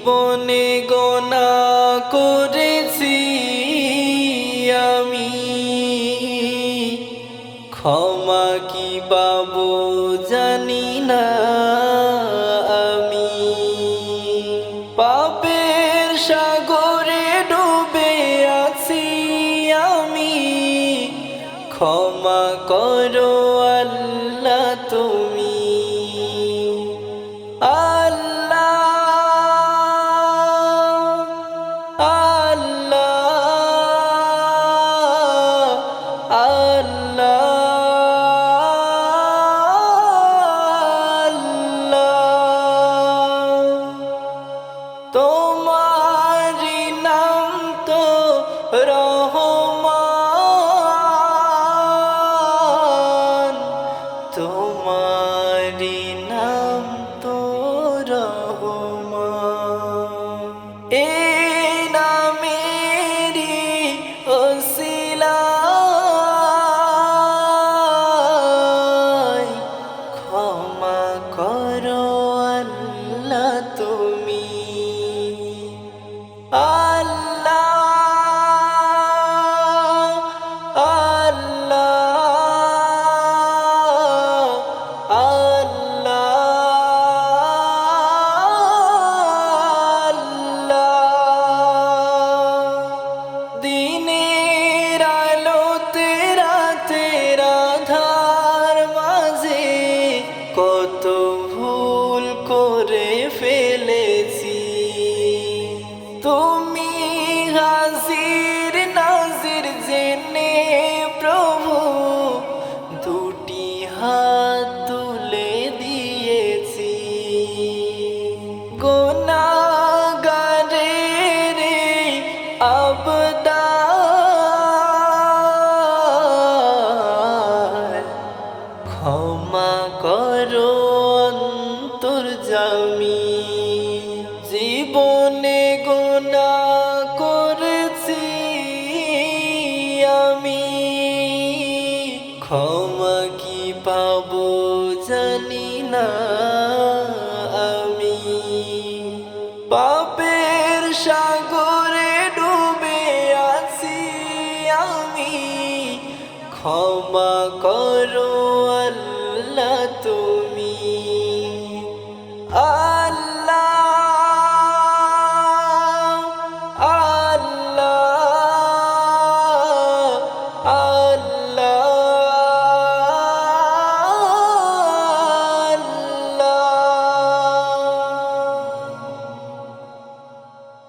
জীবনে গোনা করেছি আমি। ক্ষমা কি বাবু জানি না আমি। পাপের সাগরে ডুবে আছি আমি। ক্ষমা করো আল্লাহ তুমি। রহমান তোমারি নাম তো রহমান। এ নামেরি ওসিলায় ক্ষমা করো তুমি। কত ভুল করে ফেলেছি। তুমি হাজির নাজির জেনে প্রভু, দুটি হাত তুলে দিয়েছি। গোনাগারের আবদার, ক্ষমা করো অন্তর জামি, জীবনে গোনা করেছি আমি। ক্ষমা কি পাবো জানি না আমি। পাপের সাগরে ডুবে আছি আমি। ক্ষমা করো আল্লাহ। না তুমি।